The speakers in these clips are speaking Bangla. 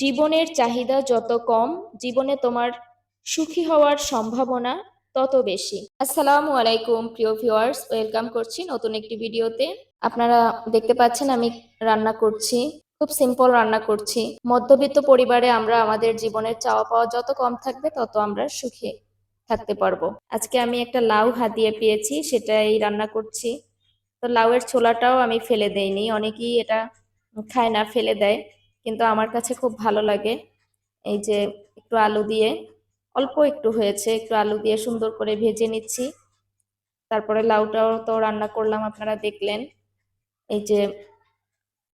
জীবনের চাহিদা যত কম, জীবনে তোমার সুখী হওয়ার সম্ভাবনা তত বেশি। আসসালামু আলাইকুম, প্রিয় ভিউয়ার্স, ওয়েলকাম করছি নতুন একটি ভিডিওতে। আপনারা দেখতে পাচ্ছেন আমি রান্না করছি, খুব সিম্পল রান্না করছি। মধ্যবিত্ত পরিবারে আমরা আমাদের জীবনের চাওয়া পাওয়া যত কম থাকবে, তত আমরা সুখী থাকতে পারব। আজকে আমি একটা লাউ হাতিয়ে পেয়েছি, সেটাই রান্না করছি। তো লাউয়ের ছোলাটাও আমি ফেলে দেইনি, অনেকেই এটা খায় না, ফেলে দেয়। কিন্তু আমার কাছে খুব ভালো লাগে। এই যে একটু আলু দিয়ে, অল্প একটু হয়েছে, একটু আলু দিয়ে সুন্দর করে ভেজে নিচ্ছি। তারপরে লাউটাও তো রান্না করলাম, আপনারা দেখলেন। এই যে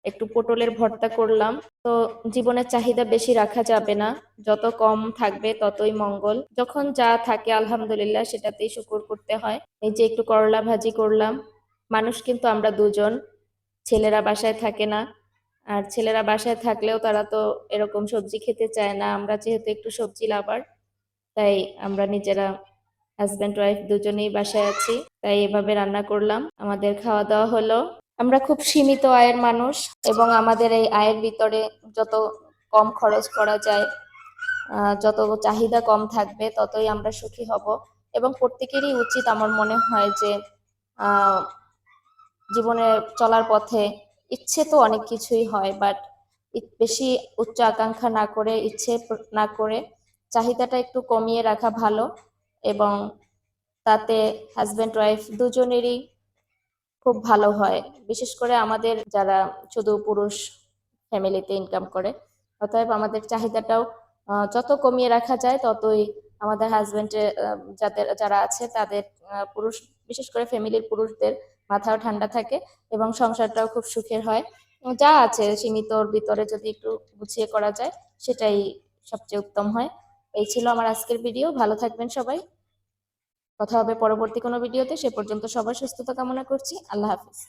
একটু পটলের ভর্তা করলাম। তো জীবনের চাহিদা বেশি রাখা যাবে না, যত কম থাকবে ততই মঙ্গল। যখন যা থাকে আলহামদুলিল্লাহ সেটাতেই শুকর করতে হয়। এই যে একটু করলা ভাজি করলাম, মানুষ কিন্তু আমরা দুজন, ছেলেরা বাসায় থাকে না। আর ছেলেরা বাসায় থাকলেও তারা তো এরকম সবজি খেতে চায় না। আমরা যেহেতু একটু সবজি লাভার, তাই আমরা নিজেরা হাজব্যান্ড ওয়াইফ দুজনেই বাসায় আছি, তাই এভাবে রান্না করলাম। আমাদের খাওয়া দাওয়া হলো। আমরা খুব সীমিত আয়ের মানুষ এবং আমাদের এই আয়ের ভিতরে যত কম খরচ করা যায় যত চাহিদা কম থাকবে, ততই আমরা সুখী হব। এবং প্রত্যেকেরই উচিত আমার মনে হয় যে জীবনে চলার পথে ইচ্ছে তো অনেক কিছুই হয় বাট বেশি উচ্চ আকাঙ্ক্ষা না করে, ইচ্ছে না করে চাহিদাটা একটু কমিয়ে রাখা ভালো এবং তাতে হাজব্যান্ড ওয়াইফ দুজনেরই খুব ভালো হয়। বিশেষ করে আমাদের যারা শুধু পুরুষ ফ্যামিলিতে ইনকাম করে, অতএব আমাদের চাহিদাটাও যত কমিয়ে রাখা যায় ততই আমাদের হাজবেন্ডের যাদের, যারা আছে তাদের পুরুষ, বিশেষ করে ফ্যামিলির পুরুষদের মাথাও ঠান্ডা থাকে এবং সংসারটাও খুব সুখের হয়। যা আছে সীমিতর ভিতরে যদি একটু গুছিয়ে করা যায়, সেটাই সবচেয়ে উত্তম হয়। এই ছিল আমার আজকের ভিডিও ভালো থাকবেন সবাই। কথা হবে পরবর্তী কোনো ভিডিওতে সে পর্যন্ত সবার সুস্থতা কামনা করছি। আল্লাহ হাফিজ।